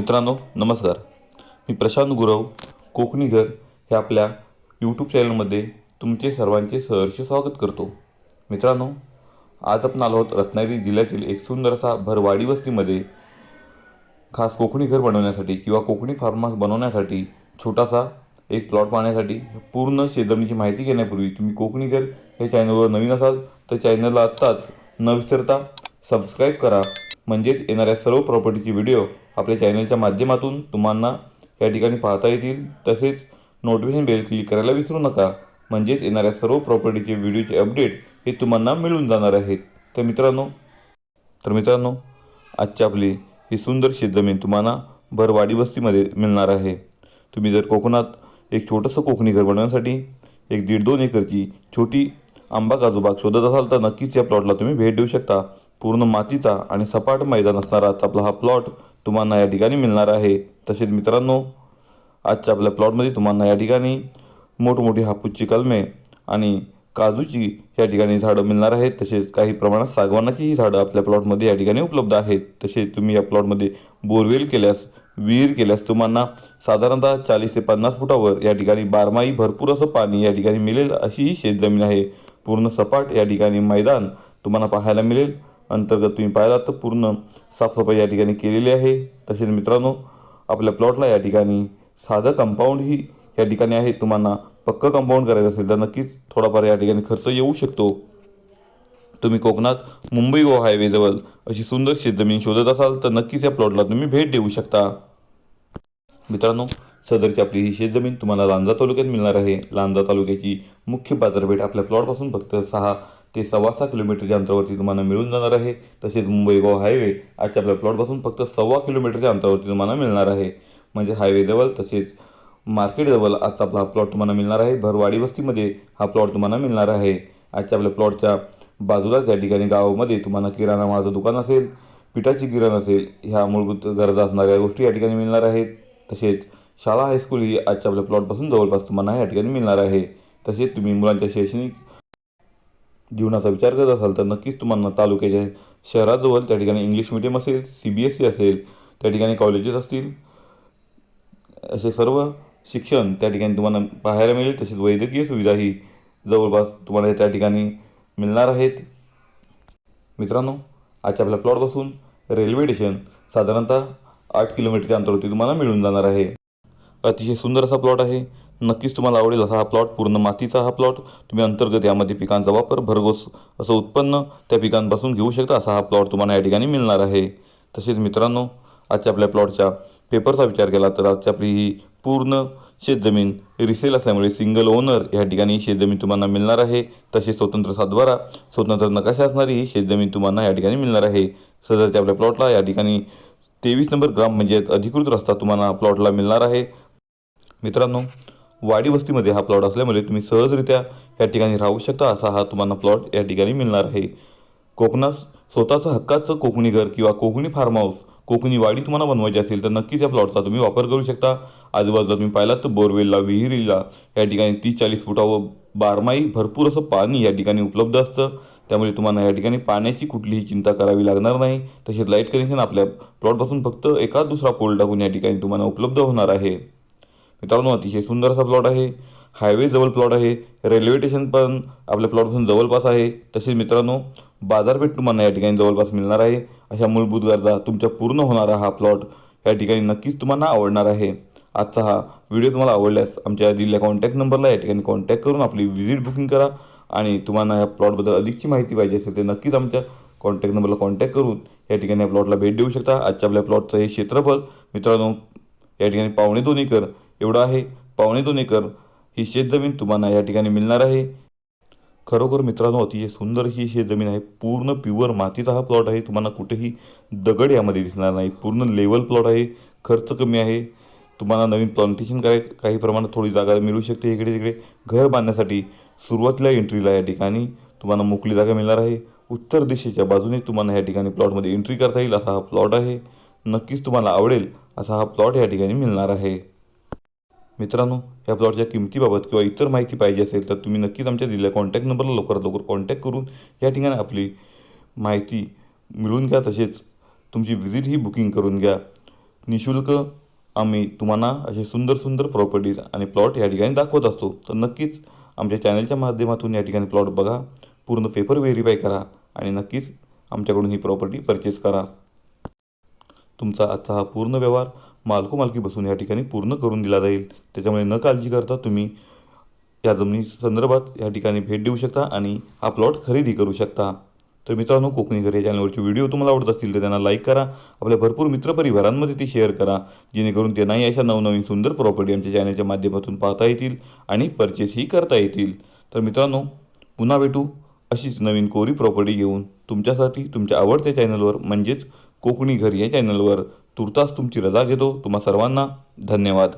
मित्रांनो नमस्कार. मी प्रशांत गुरव कोकणी घर हे आपल्या यूट्यूब चॅनलमध्ये तुमचे सर्वांचे सहर्ष स्वागत करतो. मित्रांनो आज आपण आलो आहोत रत्नागिरी जिल्ह्यातील एक सुंदर असा भरवाडी वस्तीमध्ये. खास कोकणी घर बनवण्यासाठी किंवा कोकणी फार्म हाऊस बनवण्यासाठी छोटासा एक प्लॉट पाहण्यासाठी पूर्ण शेतजमिनीची माहिती घेण्यापूर्वी तुम्ही कोकणी घर हे चॅनलवर नवीन असाल तर चॅनलला आत्ताच न विसरता सबस्क्राईब करा. म्हणजेच येणाऱ्या सर्व प्रॉपर्टीचे व्हिडिओ आपल्या चॅनलच्या माध्यमातून तुम्हाला या ठिकाणी पाहता येतील. तसेच नोटिफिकेशन बेल क्लिक करायला विसरू नका. म्हणजेच येणाऱ्या सर्व प्रॉपर्टीचे व्हिडिओचे अपडेट हे तुम्हाला मिळून जाणार आहेत. तर मित्रांनो तर मित्रांनो आजची आपली ही सुंदर शेतजमीन तुम्हाला भरवाडी वस्तीमध्ये मिळणार आहे. तुम्ही जर कोकणात एक छोटंसं कोकणी घर बनवण्यासाठी एक दीड दोन एकरची छोटी आंबा काजूबाग शोधत असाल तर नक्कीच या प्लॉटला तुम्ही भेट देऊ शकता. पूर्ण मातीचा आणि सपाट मैदान असणारा आपला हा प्लॉट तुम्हाला या ठिकाणी मिळणार आहे. तसेच मित्रांनो आजच्या आपल्या प्लॉटमध्ये तुम्हाला या ठिकाणी मोठमोठी हापूसची कलमे आणि काजूची या ठिकाणी झाडं मिळणार आहेत. तसेच काही प्रमाणात सागवानाचीही झाडं आपल्या प्लॉटमध्ये या ठिकाणी उपलब्ध आहेत. तसेच तुम्ही या प्लॉटमध्ये बोरवेल केल्यास विहीर केल्यास तुम्हाला साधारणतः चाळीस ते पन्नास फुटावर या ठिकाणी बारमाही भरपूर असं पाणी या ठिकाणी मिळेल अशी ही शेतजमीन आहे. पूर्ण सपाट या ठिकाणी मैदान तुम्हाला पाहायला मिळेल. अंतर्गत तुम्ही पाहिलात तर पूर्ण साफसफाई या ठिकाणी केलेली आहे. तसेच मित्रांनो आपल्या प्लॉटला या ठिकाणी साधं कंपाऊंडही या ठिकाणी आहे. तुम्हाला पक्कं कंपाऊंड करायचं असेल तर नक्कीच थोडाफार या ठिकाणी खर्च येऊ शकतो. तुम्ही कोकणात मुंबई गोवा हायवेजवळ अशी सुंदर शेतजमीन शोधत असाल तर नक्कीच या प्लॉटला तुम्ही भेट देऊ शकता. मित्रांनो सदरची आपली ही शेतजमीन तुम्हाला लांजा तालुक्यात मिळणार आहे. लांजा तालुक्याची मुख्य बाजारपेठ आपल्या प्लॉटपासून फक्त सहा ते सव्वा सहा किलोमीटरच्या अंतरावरती तुम्हाला मिळून जाणार आहे तसेच मुंबई गोवा हायवे आजच्या आपल्या प्लॉटपासून फक्त सव्वा किलोमीटरच्या अंतरावरती तुम्हाला मिळणार आहे. म्हणजे हायवेजवळ तसेच मार्केटजवळ आजचा आपला हा प्लॉट तुम्हाला मिळणार आहे. भरवाडी वस्तीमध्ये हा प्लॉट तुम्हाला मिळणार आहे. आजच्या आपल्या प्लॉटच्या बाजूलाच या ठिकाणी गावामध्ये तुम्हाला किराणा मालाचं दुकान असेल पिठाची गिरण असेल ह्या मूलभूत गरजा असणाऱ्या गोष्टी या ठिकाणी मिळणार आहेत. तसेच शाळा हायस्कूल ही आजच्या आपल्या प्लॉटपासून जवळपास तुम्हाला या ठिकाणी मिळणार आहे. तसेच तुम्ही मुलांच्या शैक्षणिक जीवनाचा विचार करत असाल तर नक्कीच तुम्हाला तालुक्याच्या शहराजवळ त्या ठिकाणी इंग्लिश मिडियम असेल सी बी एस सी असेल त्या ठिकाणी कॉलेजेस असतील असे सर्व शिक्षण त्या ठिकाणी तुम्हाला पाहायला मिळेल. तसेच वैद्यकीय सुविधाही जवळपास तुम्हाला त्या ठिकाणी मिळणार आहेत. मित्रांनो आजच्या आपल्या प्लॉटपासून रेल्वे स्टेशन साधारणतः आठ किलोमीटरच्या अंतरावरती तुम्हाला मिळून जाणार आहे. अतिशय सुंदर असा प्लॉट आहे. नक्कीच तुम्हाला आवडेल असा हा प्लॉट पूर्ण मातीचा हा प्लॉट तुम्ही अंतर्गत यामध्ये पिकांचा वापर भरघोस असं उत्पन्न त्या पिकांपासून घेऊ शकता असा हा प्लॉट तुम्हाला या ठिकाणी मिळणार आहे. तसेच मित्रांनो आजच्या आपल्या प्लॉटच्या पेपरचा विचार केला तर आजची आपली ही पूर्ण शेतजमीन रिसेल असल्यामुळे सिंगल ओनर या ठिकाणी शेतजमीन तुम्हाला मिळणार आहे. तसेच स्वतंत्र सातबारा स्वतंत्र नकाशा असणारी ही शेतजमीन तुम्हाला या ठिकाणी मिळणार आहे. सदरच्या आपल्या प्लॉटला या ठिकाणी तेवीस नंबर ग्राम म्हणजे अधिकृत रस्ता तुम्हाला प्लॉटला मिळणार आहे. मित्रांनो वाडी वस्तीमध्ये हा प्लॉट असल्यामुळे तुम्ही सहजरित्या या ठिकाणी राहू शकता असा हा तुम्हाला प्लॉट या ठिकाणी मिळणार आहे. कोकणात स्वतःचं हक्काचं कोकणी घर किंवा कोकणी फार्म हाऊस कोकणी वाडी तुम्हाला बनवायची असेल तर नक्कीच या प्लॉटचा तुम्ही वापर करू शकता. आजूबाजूला तुम्ही पाहिलात तर बोरवेलला विहिरीला या ठिकाणी तीस चाळीस फुटावर बारमाही भरपूर असं पाणी या ठिकाणी उपलब्ध असतं. त्यामुळे तुम्हाला या ठिकाणी पाण्याची कुठलीही चिंता करावी लागणार नाही. तसेच लाइट कनेक्शन आपल्या प्लॉटपासून फक्त एका दुसरा पोल टाकून या ठिकाणी तुम्हाला उपलब्ध होणार आहे. मित्रांनो अतिशय सुंदर असा प्लॉट आहे. हायवे जवळ प्लॉट आहे. रेल्वे स्टेशन पण आपल्या प्लॉटपासून जवळपास आहे. तसेच मित्रांनो बाजारपेठ तुम्हाला या ठिकाणी जवळपास मिळणार आहे. अशा मूलभूत गरजा तुमच्या पूर्ण होणारा हा प्लॉट या ठिकाणी नक्कीच तुम्हाला आवडणार आहे. आजचा हा व्हिडिओ तुम्हाला आवडल्यास आमच्या दिलेल्या कॉन्टॅक्ट नंबरला या ठिकाणी कॉन्टॅक्ट करून आपली व्हिजिट बुकिंग करा आणि तुम्हाला या प्लॉटबद्दल अधिकची माहिती पाहिजे असेल तर नक्कीच आमच्या कॉन्टॅक्ट नंबरला कॉन्टॅक्ट करून या ठिकाणी या प्लॉटला भेट देऊ शकता. आजच्या आपल्या प्लॉटचं हे क्षेत्रफळ मित्रांनो या ठिकाणी पावणे दोन एकर एवढं आहे. पावणे दोन एकर. ही शेतजमीन तुम्हाला या ठिकाणी मिळणार आहे. खरोखर मित्रांनो अतिशय सुंदर ही शेतजमीन आहे. पूर्ण प्युअर मातीचा हा प्लॉट आहे. तुम्हाला कुठेही दगड यामध्ये दिसणार नाही. पूर्ण लेवल प्लॉट आहे. खर्च कमी आहे. तुम्हाला नवीन प्लांटेशन काय काही प्रमाणात थोडी जागा मिळू शकते इकडे तिकडे. घर बांधण्यासाठी सुरुवातीला एंट्रीला या ठिकाणी तुम्हाला मोकळी जागा मिळणार आहे. उत्तर दिशेच्या बाजूने तुम्हाला या ठिकाणी प्लॉटमध्ये एंट्री करता येईल असा हा प्लॉट आहे. नक्कीच तुम्हाला आवडेल असा हा प्लॉट या ठिकाणी मिळणार आहे. मित्रांनो या प्लॉटच्या किमतीबाबत किंवा इतर माहिती पाहिजे असेल तर तुम्ही नक्कीच आमच्या दिलेल्या कॉन्टॅक्ट नंबरला लवकरात लवकर कॉन्टॅक्ट करून या ठिकाणी आपली माहिती मिळवून घ्या. तसेच तुमची व्हिजिट ही बुकिंग करून घ्या. निशुल्क आम्ही तुम्हाला असे सुंदर सुंदर प्रॉपर्टीज आणि प्लॉट या ठिकाणी दाखवत असतो. तर नक्कीच आमच्या चॅनलच्या माध्यमातून या ठिकाणी प्लॉट बघा. पूर्ण पेपर व्हेरीफाय करा आणि नक्कीच आमच्याकडून ही प्रॉपर्टी परचेस करा. तुमचा आजचा हा पूर्ण व्यवहार मालको मालकी बसून या ठिकाणी पूर्ण करून दिला जाईल. त्याच्यामुळे न काळजी करता तुम्ही या जमिनी संदर्भात या ठिकाणी भेट देऊ शकता आणि हा प्लॉट खरेदी करू शकता. तर मित्रांनो कोकणी घर या चॅनलवरचे व्हिडिओ तुम्हाला आवडत असतील तर त्यांना लाईक करा. आपल्या भरपूर मित्रपरिवारांमध्ये ती शेअर करा. जेणेकरून त्यांनाही अशा नवनवीन सुंदर प्रॉपर्टी आमच्या चॅनलच्या माध्यमातून पाहता येतील आणि परचेसही करता येतील. तर मित्रांनो पुन्हा भेटू अशीच नवीन कोरी प्रॉपर्टी घेऊन. तुमच्यासाठी तुमच्या आवडत्या चॅनलवर म्हणजेच कोकणी घर या चॅनलवर. तुर्तास तुमची रजा घेतो. तुम्हा सर्वांना धन्यवाद.